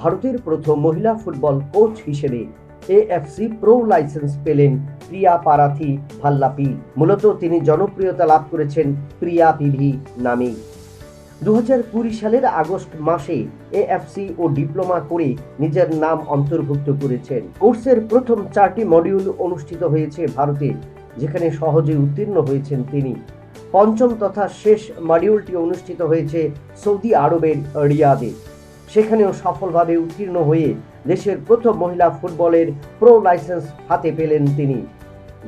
ভারতের প্রথম মহিলা ফুটবল কোচ হিসেবে এএফসি প্রো লাইসেন্স পেলেন প্রিয়া পারাথি ভাল্লাপি। মূলত তিনি জনপ্রিয়তা লাভ করেছেন প্রিয়া পিভি নামেই। দু হাজার কুড়ি সালের আগস্ট মাসে এএফসি ও ডিপ্লোমা করে নিজের নাম অন্তর্ভুক্ত করেছেন। কোর্সের প্রথম চারটি মডিউল অনুষ্ঠিত হয়েছে ভারতে, যেখানে সহজে উত্তীর্ণ হয়েছেন তিনি। পঞ্চম তথা শেষ মডিউলটি অনুষ্ঠিত হয়েছে সৌদি আরবের রিয়াদে। সেখানেও সফলভাবে উত্তীর্ণ হয়ে দেশের প্রথম মহিলা ফুটবলের প্রো লাইসেন্স হাতে পেলেন তিনি।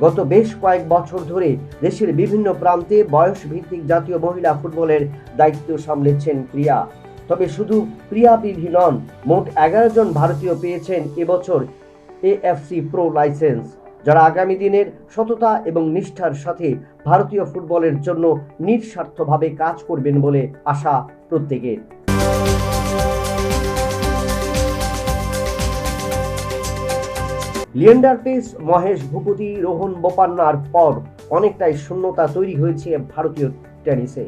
গত বেশ কয়েক বছর ধরে দেশের বিভিন্ন প্রান্তে বয়স ভিত্তিক জাতীয় মহিলা ফুটবলের দায়িত্ব সামলেছেন প্রিয়া তবে শুধু প্রিয়া পিভি নন, মোট এগারো জন ভারতীয় পেয়েছেন এবছর এএফসি প্রো লাইসেন্স, যারা আগামী দিনের সততা এবং নিষ্ঠার সাথে ভারতীয় ফুটবলের জন্য নিঃস্বার্থভাবে কাজ করবেন বলে আশা প্রত্যেকের। লিয়েন্ডার পেস, মহেশ ভূপতি, রোহন বোপান্নার পর অনেকটাই শূন্যতা তৈরি হয়েছে ভারতীয় টেনিসে।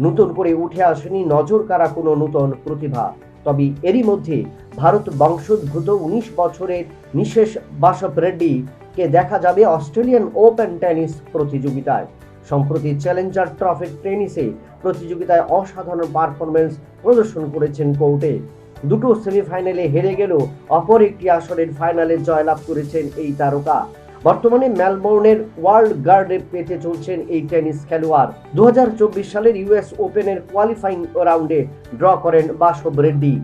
নতুন করে উঠে আসেনি নজর কারা কোনো নূতন প্রতিভা। তবে এরই মধ্যে ভারত বংশোদ্ভূত উনিশ বছরের নিশেষ বাসব রেড্ডিকে দেখা যাবে অস্ট্রেলিয়ান ওপেন টেনিস প্রতিযোগিতায়। সম্প্রতি চ্যালেঞ্জার ট্রফি টেনিসে প্রতিযোগিতায় অসাধারণ পারফরমেন্স প্রদর্শন করেছেন কোর্টে। দুটো সেমিফাইনালে হেরে গেলেও অপর একটি আসরের ফাইনালে জয়লাভ করেছেন এই তারকা। বর্তমানে মেলবোর্নের ওয়ার্ল্ড গার্ডে পেতে চলছেন এই টেনিস খেলোয়াড়। দু হাজার চব্বিশ সালের ইউএস ওপেনের কোয়ালিফাইং রাউন্ডে ড্র করেন বাসব রেড্ডি।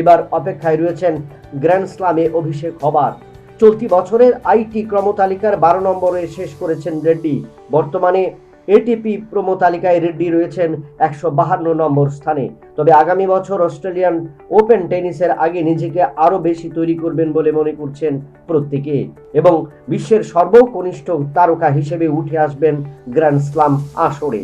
এবার অপেক্ষায় রয়েছেন গ্র্যান্ড স্লামে অভিষেক হবার। চলতি বছরের আইটি ক্রমতালিকার বারো নম্বরে শেষ করেছেন রেড্ডি। বর্তমানে এটিপি প্রোমো তালিকায় রেড্ডি রয়েছেন একশো বাহান্ন নম্বর স্থানে। তবে আগামী বছর অস্ট্রেলিয়ান ওপেন টেনিসের আগে নিজেকে আরও বেশি তৈরি করবেন বলে মনে করছেন প্রত্যেকে। এবং বিশ্বের সর্বকনিষ্ঠ তারকা হিসেবে উঠে আসবেন গ্র্যান্ড স্লাম আসরে।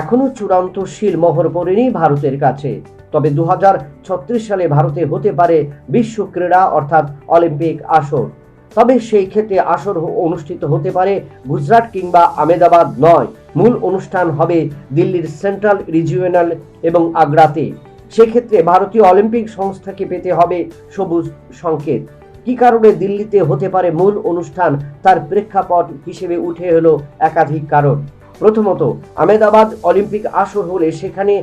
এখনও চূড়ান্ত শিল মোহর পড়েনি ভারতের কাছে। তবে দু হাজার ছত্রিশ সালে ভারতে হতে পারে বিশ্ব ক্রীড়া অর্থাৎ অলিম্পিক আসর। তবে সেই ক্ষেত্রে আসর অনুষ্ঠিত হতে পারে গুজরাট কিংবা আমেদাবাদ নয়। মূল অনুষ্ঠান হবে দিল্লির সেন্ট্রাল রিজিওনাল এবং আগ্রাতে। সেক্ষেত্রে ভারতীয় অলিম্পিক সংস্থাকে পেতে হবে সবুজ সংকেত। কি কারণে দিল্লিতে হতে পারে মূল অনুষ্ঠান তার প্রেক্ষাপট হিসেবে উঠে এলো একাধিক কারণ। প্রথমত আমেদাবাদ অলিম্পিক আসর হলে সেখানে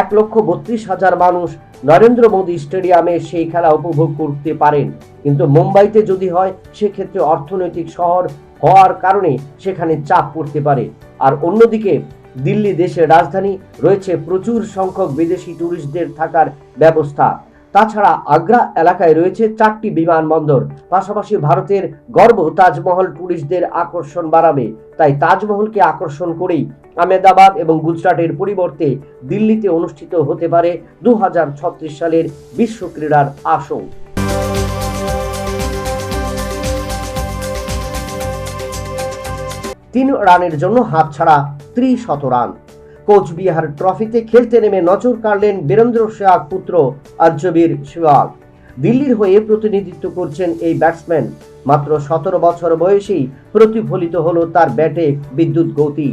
এক লক্ষ বত্রিশ হাজার মানুষ নরেন্দ্র মোদী স্টেডিয়ামে সেই খেলা উপভোগ করতে পারেন। কিন্তু মুম্বাইতে যদি হয়, সেক্ষেত্রে অর্থনৈতিক শহর হওয়ার কারণে সেখানে চাপ পড়তে পারে। আর অন্যদিকে, দিল্লি দেশের রাজধানী, রয়েছে প্রচুর সংখ্যক বিদেশি ট্যুরিস্টদের থাকার ব্যবস্থা। তাছাড়া আগ্রা এলাকায় রয়েছে চারটি বিমানবন্দর, পাশাপাশি ভারতের গর্ব তাজমহল টুরিস্টদের আকর্ষণ বাড়াবে। তাই তাজমহলকে আকর্ষণ করেই আমেদাবাদ এবং গুজরাটের পরিবর্তে দিল্লিতে অনুষ্ঠিত হতে পারে দু হাজার ছত্রিশ সালের বিশ্ব ক্রীড়ার আসর। তিন রানের জন্য হাতছাড়া ত্রিশত রান। কোচবিহার ট্রফিতে খেলতে নেমে নজর কাড়লেন বীরেন্দ্র সেহাগ পুত্র আর্যবীর সেহাগ দিল্লির হয়ে প্রতিনিধিত্ব করছেন এই ব্যাটসম্যান মাত্র সতেরো বছর বয়সেই প্রতিফলিত হল তার ব্যাটে বিদ্যুৎ গতি।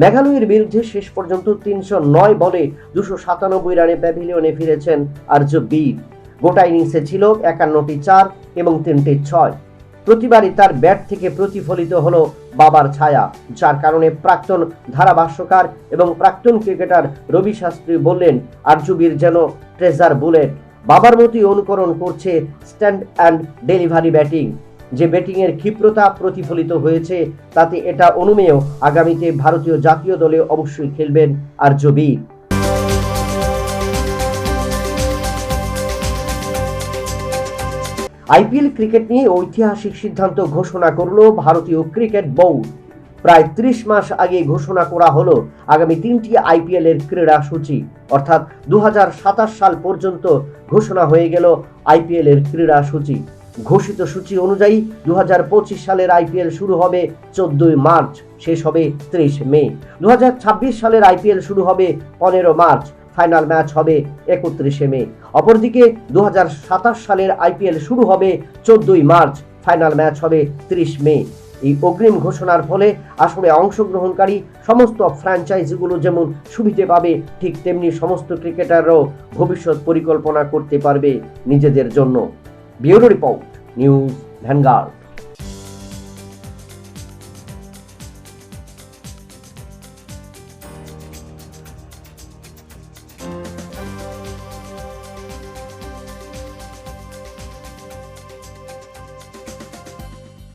মেঘালয়ের বিরুদ্ধে শেষ পর্যন্ত তিনশো নয় বলে দুশো সাতানব্বই রানে প্যাভিলিয়নে ফিরেছেন আর্যবীর। গোটা ইনিংসে ছিল একান্নটি চার এবং তিনটি ছয়। প্রতিবারই তার ব্যাট থেকে প্রতিফলিত হলো বাবার ছায়া, যার কারণে প্রাক্তন ধারাভাষ্যকার এবং প্রাক্তন ক্রিকেটার রবি শাস্ত্রী বললেন, আরজুবির যেন ট্রেজার বুলেট বাবার মতোই অনুকরণ করছে স্ট্যান্ড অ্যান্ড ডেলিভারি ব্যাটিং যে ব্যাটিংয়ের ক্ষিপ্রতা প্রতিফলিত হয়েছে, তাতে এটা অনুমেয় আগামীতে ভারতীয় জাতীয় দলে অবশ্যই খেলবেন আর্যবীর আইপিএল ক্রিকেট নিয়ে ঐতিহাসিক সিদ্ধান্ত ঘোষণা করল ভারতীয় ক্রিকেট বোর্ড। প্রায় ত্রিশ মাস আগে ঘোষণা করা হলো আগামী তিনটি আইপিএল এর ক্রীড়া সূচি। অর্থাৎ দু হাজার সাতাশ সাল পর্যন্ত ঘোষণা হয়ে গেল আইপিএল এর ক্রীড়া সূচি। ঘোষিত সূচি অনুযায়ী দু হাজার পঁচিশ সালের আইপিএল শুরু হবে চোদ্দই মার্চ, শেষ হবে ত্রিশ মে। দু হাজার ছাব্বিশ সালের আইপিএল শুরু হবে পনেরো মার্চ ফাইনাল ম্যাচ হবে একত্রিশে মে। অপরদিকে দু হাজার সাতাশ সালের আইপিএল শুরু হবে চোদ্দই মার্চ। ফাইনাল ম্যাচ হবে ত্রিশ মে। এই অগ্রিম ঘোষণার ফলে আসলে অংশগ্রহণকারী সমস্ত ফ্র্যাঞ্চাইজিগুলো যেমন সুবিধে পাবে, ঠিক তেমনি সমস্ত ক্রিকেটাররাও ভবিষ্যৎ পরিকল্পনা করতে পারবে নিজেদের জন্য। Bureau report, news Vanguard.